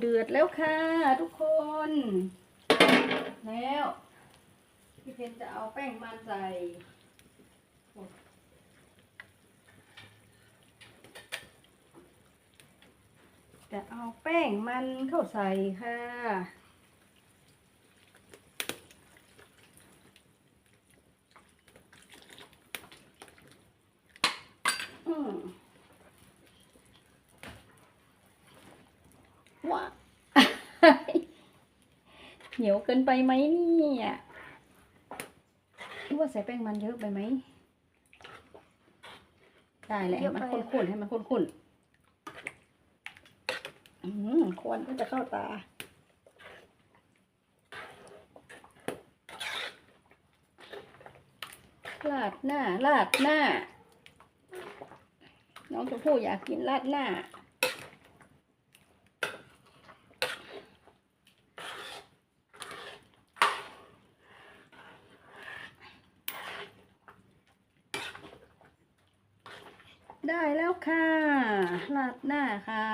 เดือดแล้วค่ะทุกคน แล้วพี่เพนจะเอาแป้งมันใส่จะเอาแป้งมันเข้าใส่ค่ะ อืม ว้าเหนียวเกินไปไหมเนี่ยคิดว่าใส่แป้งมันเยอะไปไหมได้แหละให้มันข้นๆให้มันข้นๆอืมควันก็จะเข้าตาลาดหน้าลาดหน้า น้องชมพู่อยากกินราดหน้า ได้แล้วค่ะราดหน้าค่ะ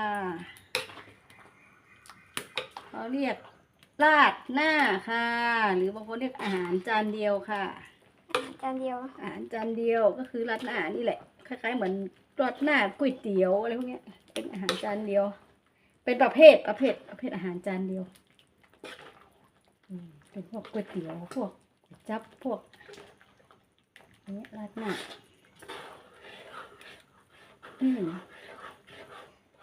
เขาเรียกราดหน้าค่ะ หรือบางคนเรียกอาหารจานเดียวค่ะ จานเดียว อาหารจานเดียวก็คือราดหน้านี่แหละ คล้ายๆเหมือนราดหน้าก๋วยเตี๋ยวอะไรพวกเนี้ย เป็นอาหารจานเดียว เป็นประเภทประเภทประเภทอาหารจานเดียวอืมเป็นพวกก๋วยเตี๋ยวพวกก๋วยจับพวกเนี้ยราดหน้าอืม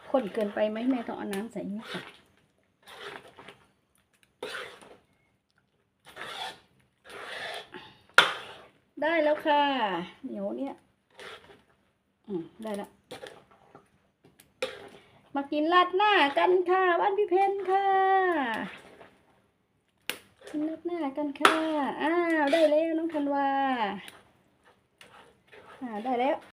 ข้นเกินไปไหมแม่ต้องเอาน้ำใส่นี่ค่ะได้แล้วค่ะ เหนียวเนี่ย อืมได้แล้วมากินราดหน้ากันค่ะ บ้านพี่เพนค่ะ กินราดหน้ากันค่ะ อ้าว ได้แล้วน้องธันวา อ่า ได้แล้ว